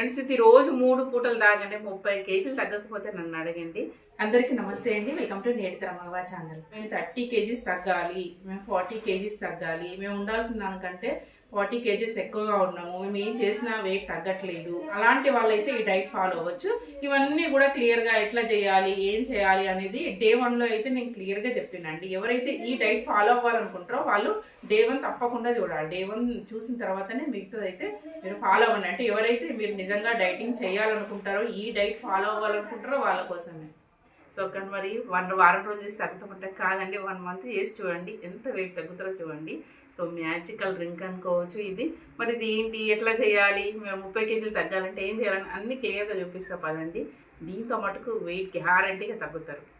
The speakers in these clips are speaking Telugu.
ఫ్రెండ్స్ ఇది రోజు మూడు పూటలు తాగండి ముప్పై కేజీలు తగ్గకపోతే నన్ను అడగండి. అందరికీ నమస్తే అండి. వెల్కమ్ టు నేటి తరమవ ఛానల్. మేము థర్టీ కేజీస్ తగ్గాలి మేము ఫార్టీ కేజీస్ తగ్గాలి మేము ఉండాల్సిన దానికంటే ఫార్టీ కేజీస్ ఎక్కువగా ఉన్నాము మేము ఏం చేసినా వెయిట్ తగ్గట్లేదు. అలాంటి వాళ్ళైతే ఈ డైట్ ఫాలో అవ్వచ్చు. ఇవన్నీ కూడా క్లియర్గా ఎట్లా చేయాలి ఏం చేయాలి అనేది డే వన్లో అయితే నేను క్లియర్గా చెప్పినండి. ఎవరైతే ఈ డైట్ ఫాలో అవ్వాలనుకుంటారో వాళ్ళు డే వన్ తప్పకుండా చూడాలి. డే వన్ చూసిన తర్వాతనే మిగతాదైతే అయితే మీరు ఫాలో అవ్వండి. అంటే ఎవరైతే మీరు నిజంగా డైటింగ్ చేయాలనుకుంటారో ఈ డైట్ ఫాలో అవ్వాలనుకుంటారో వాళ్ళ కోసమే. సో కానీ మరి. వన్ వారం రోజులు చేసి తగ్గుతామంటే కాదండి. వన్ మంత్ చేసి చూడండి. ఎంత వెయిట్ తగ్గుతారో చూడండి. సో మ్యాజికల్ డ్రింక్ అనుకోవచ్చు ఇది. మరి ఇది ఏంటి? ఎట్లా చేయాలి? మేము ముప్పై కేజీలు తగ్గాలంటే ఏం చేయాలని అన్ని క్లియర్గా చూపిస్తా పదండి. దీంతో మటుకు వెయిట్ గ్యారంటీగా తగ్గుతారు.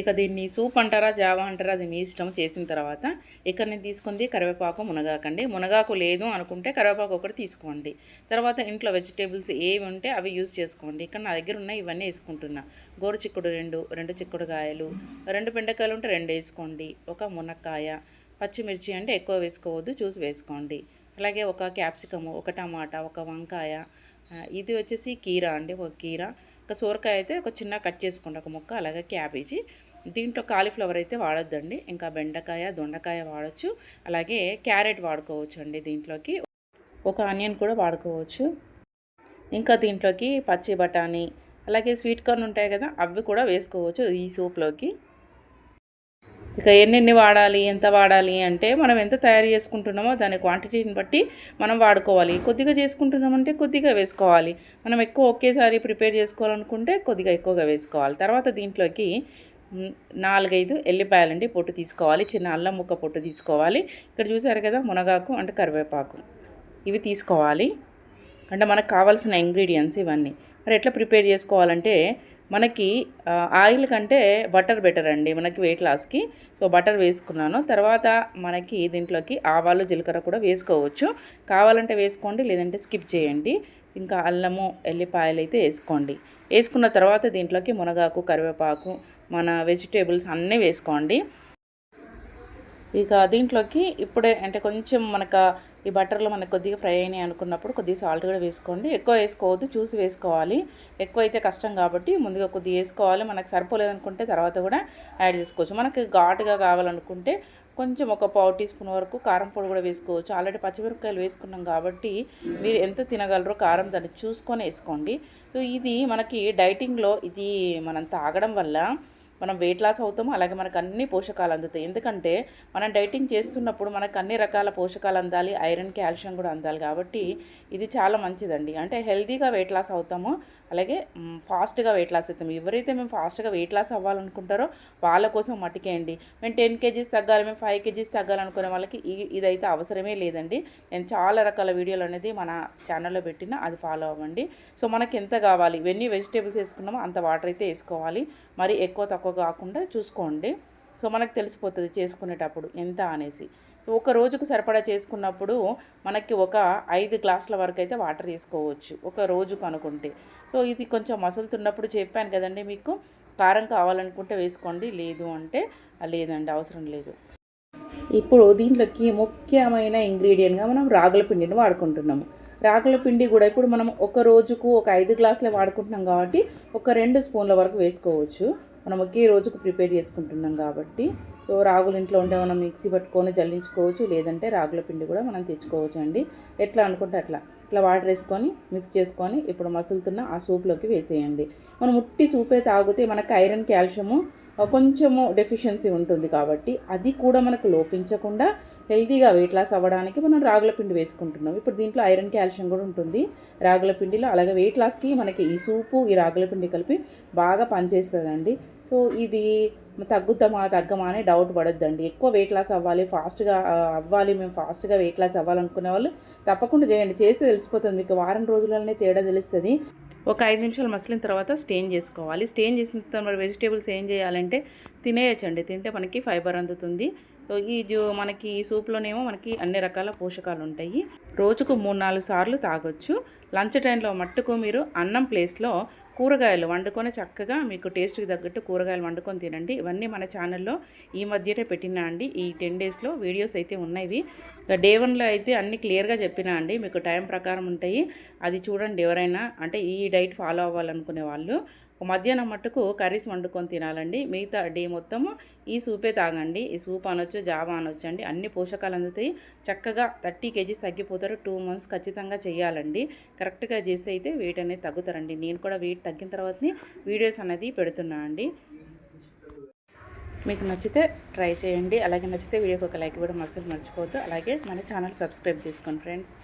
ఇక దీన్ని సూప్ అంటారా జావా అంటారా అది మీ ఇష్టం చేసిన తర్వాత ఇక్కడ నేను తీసుకుంది కరివేపాకు మునగాకండి. మునగాకు లేదు అనుకుంటే కరివేపాకు ఒకటి తీసుకోండి. తర్వాత ఇంట్లో వెజిటేబుల్స్ ఏవి ఉంటే అవి యూజ్ చేసుకోండి. ఇక్కడ నా దగ్గర ఉన్న ఇవన్నీ వేసుకుంటున్నా. గోరు చిక్కుడు రెండు రెండు చిక్కుడు కాయలు రెండు బెండకాయలు ఉంటే రెండు వేసుకోండి. ఒక మునక్కాయ పచ్చిమిర్చి అంటే ఎక్కువ వేసుకోవద్దు చూసి వేసుకోండి. అలాగే ఒక క్యాప్సికము ఒక టమాటా ఒక వంకాయ ఇది వచ్చేసి కీరా అండి ఒక కీరా. ఒక సోరకాయ అయితే ఒక చిన్న కట్ చేసుకోండి ఒక ముక్క అలాగే క్యాబేజీ. దీంట్లో కాలీఫ్లవర్ అయితే వాడొద్దండి. ఇంకా బెండకాయ దొండకాయ వాడచ్చు. అలాగే క్యారెట్ వాడుకోవచ్చు అండి దీంట్లోకి. ఒక ఆనియన్ కూడా వాడుకోవచ్చు. ఇంకా దీంట్లోకి పచ్చి బఠానీ అలాగే స్వీట్ కార్న్ ఉంటాయి కదా అవి కూడా వేసుకోవచ్చు ఈ సూప్లోకి. ఇక ఎన్నెన్ని వాడాలి ఎంత వాడాలి అంటే మనం ఎంత తయారు చేసుకుంటున్నామో దాని క్వాంటిటీని బట్టి మనం వాడుకోవాలి. కొద్దిగా చేసుకుంటున్నామంటే కొద్దిగా వేసుకోవాలి. మనం ఎక్కువ ఒకేసారి ప్రిపేర్ చేసుకోవాలనుకుంటే కొద్దిగా ఎక్కువగా వేసుకోవాలి. తర్వాత దీంట్లోకి నాలుగైదు ఎల్లిపాయలండి పొట్టు తీసుకోవాలి. చిన్న అల్లం ముక్క పొట్టు తీసుకోవాలి. ఇక్కడ చూసారు కదా మునగాకు అంటే కరివేపాకు. ఇవి తీసుకోవాలి. అంటే మనకు కావాల్సిన ఇంగ్రీడియంట్స్ ఇవన్నీ. మరి ఎట్లా ప్రిపేర్ చేసుకోవాలంటే మనకి ఆయిల్ కంటే బటర్ బెటర్ అండి మనకి వెయిట్ లాస్కి. సో బటర్ వేసుకున్నాను. తర్వాత మనకి దీంట్లోకి ఆవాలు జీలకర్ర కూడా వేసుకోవచ్చు. కావాలంటే వేసుకోండి లేదంటే స్కిప్ చేయండి. ఇంకా అల్లము ఎల్లిపాయలు అయితే వేసుకోండి. వేసుకున్న తర్వాత దీంట్లోకి మునగాకు కరివేపాకు మన వెజిటేబుల్స్ అన్నీ వేసుకోండి. ఇక దీంట్లోకి ఇప్పుడే అంటే కొంచెం మనకు ఈ బటర్లో మనకు కొద్దిగా ఫ్రై అయినాయి అనుకున్నప్పుడు కొద్దిగా సాల్ట్ కూడా వేసుకోండి. ఎక్కువ వేసుకోవద్దు చూసి వేసుకోవాలి. ఎక్కువ అయితే కష్టం కాబట్టి ముందుగా కొద్దిగా వేసుకోవాలి. మనకు సరిపోలేదనుకుంటే తర్వాత కూడా యాడ్ చేసుకోవచ్చు. మనకి ఘాటుగా కావాలనుకుంటే కొంచెం ఒక పావు టీ స్పూన్ వరకు కారం పొడి కూడా వేసుకోవచ్చు. ఆల్రెడీ పచ్చిమిరపకాయలు వేసుకున్నాం కాబట్టి మీరు ఎంత తినగలరో కారం దాన్ని చూసుకొని వేసుకోండి. సో ఇది మనకి డైటింగ్లో ఇది మనం తాగడం వల్ల మనం వెయిట్ లాస్ అవుతాము అలాగే మనకు అన్ని పోషకాలు అందుతాయి. ఎందుకంటే మనం డైటింగ్ చేస్తున్నప్పుడు మనకు అన్ని రకాల పోషకాలు అందాలి ఐరన్ కాల్షియం కూడా అందాలి కాబట్టి ఇది చాలా మంచిదండి. అంటే హెల్తీగా వెయిట్ లాస్ అవుతాము. అలాగే ఫాస్ట్గా వెయిట్ లాస్ అవుతాం. ఎవరైతే మేము ఫాస్ట్గా వెయిట్ లాస్ అవ్వాలనుకుంటారో వాళ్ళ కోసం మట్టికేయండి మేము టెన్ కేజీస్ తగ్గాలి మేము ఫైవ్ కేజీస్ తగ్గాలనుకునే వాళ్ళకి ఇదైతే అవసరమే లేదండి. నేను చాలా రకాల వీడియోలు అనేది మన ఛానల్లో పెట్టిన అది ఫాలో అవ్వండి. సో మనకి ఎంత కావాలి ఇవన్నీ వెజిటేబుల్స్ వేసుకున్నామో అంత వాటర్ అయితే వేసుకోవాలి. మరి ఎక్కువ తక్కువ కాకుండా చూసుకోండి. సో మనకు తెలిసిపోతుంది చేసుకునేటప్పుడు ఎంత అనేసి. ఒక రోజుకు సరిపడా చేసుకున్నప్పుడు మనకి ఒక ఐదు గ్లాసుల వరకు అయితే వాటర్ తీసుకోవచ్చు ఒక రోజుకు అనుకుంటే సో ఇది కొంచెం మసులుతున్నప్పుడు చెప్పాను కదండి మీకు కారం కావాలనుకుంటే వేసుకోండి లేదు అంటే లేదండి అవసరం లేదు. ఇప్పుడు దీంట్లోకి ముఖ్యమైన ఇంగ్రీడియంట్గా మనం రాగుల పిండిని వాడుకుంటున్నాము. రాగుల పిండి కూడా ఇప్పుడు మనం ఒక రోజుకు ఒక ఐదు గ్లాసులే వాడుకుంటున్నాం కాబట్టి ఒక రెండు స్పూన్ల వరకు వేసుకోవచ్చు. మనం ఒకే రోజుకు ప్రిపేర్ చేసుకుంటున్నాం కాబట్టి. సో రాగులు ఇంట్లో ఉంటే మనం మిక్సీ పట్టుకొని జల్లించుకోవచ్చు లేదంటే రాగుల పిండి కూడా మనం తెచ్చుకోవచ్చు అండి. ఎట్లా అనుకుంటే అట్లా. ఇట్లా వాటర్ వేసుకొని మిక్స్ చేసుకొని ఇప్పుడు మసులుతున్న ఆ సూప్లోకి వేసేయండి. మనం ఉట్టి సూపే తాగితే మనకు ఐరన్ కాల్షియము కొంచెము డెఫిషియన్సీ ఉంటుంది కాబట్టి అది కూడా మనకు లోపించకుండా హెల్తీగా వెయిట్ లాస్ అవ్వడానికి మనం రాగుల పిండి వేసుకుంటున్నాం. ఇప్పుడు దీంట్లో ఐరన్ కాల్షియం కూడా ఉంటుంది. రాగుల పిండిలో అలాగే వెయిట్ లాస్కి మనకి ఈ సూపు ఈ రాగుల పిండి కలిపి బాగా పనిచేస్తుందండి. సో ఇది తగ్గుద్దామా తగ్గమా అనే డౌట్ పడొద్దండి. ఎక్కువ వెయిట్ లాస్ అవ్వాలి ఫాస్ట్గా అవ్వాలి మేము ఫాస్ట్గా వెయిట్ లాస్ అవ్వాలనుకునే వాళ్ళు తప్పకుండా చేయండి. చేస్తే తెలిసిపోతుంది. మీకు వారం రోజులనే తేడా తెలుస్తుంది. ఒక ఐదు నిమిషాలు మసిలిన తర్వాత స్టేన్ చేసుకోవాలి. స్టేన్ చేసిన తర్వాత వెజిటేబుల్స్ ఏం చేయాలంటే తినేయచ్చండి. తింటే మనకి ఫైబర్ అందుతుంది. సో ఈ జూ మనకి ఈ సూప్లోనేమో మనకి అన్ని రకాల పోషకాలు ఉంటాయి. రోజుకు మూడు నాలుగు సార్లు తాగొచ్చు. లంచ్ టైంలో మట్టుకు మీరు అన్నం ప్లేస్లో కూరగాయలు వండుకొని చక్కగా మీకు టేస్ట్కి తగ్గట్టు కూరగాయలు వండుకొని తినండి. ఇవన్నీ మన ఛానల్లో ఈ మధ్యనే పెట్టినా అండి. ఈ టెన్ డేస్లో వీడియోస్ అయితే ఉన్నాయి డే వన్లో అయితే అన్ని క్లియర్గా చెప్పినా అండి. మీకు టైం ప్రకారం ఉంటాయి. అది చూడండి ఎవరైనా అంటే ఈ డైట్ ఫాలో అవ్వాలనుకునే వాళ్ళు. మధ్యాహ్నం మట్టుకు కర్రీస్ వండుకొని తినాలండి. మిగతా డే మొత్తము ఈ సూపే తాగండి. ఈ సూప్ అనొచ్చు జావా అనొచ్చు అండి. అన్ని పోషకాలు అందుతాయి. చక్కగా థర్టీ కేజీస్ తగ్గిపోతారు. టూ మంత్స్ ఖచ్చితంగా చేయాలండి. కరెక్ట్గా చేసి అయితే వెయిట్ అనేది తగ్గుతారండి. నేను కూడా వెయిట్ తగ్గిన తర్వాతనే వీడియోస్ అనేది పెడుతున్నాను అండి. మీకు నచ్చితే ట్రై చేయండి. అలాగే నచ్చితే వీడియోకి ఒక లైక్ ఇవ్వడం అస్సలు మర్చిపోవద్దు. అలాగే మన ఛానల్ సబ్స్క్రైబ్ చేసుకోండి ఫ్రెండ్స్.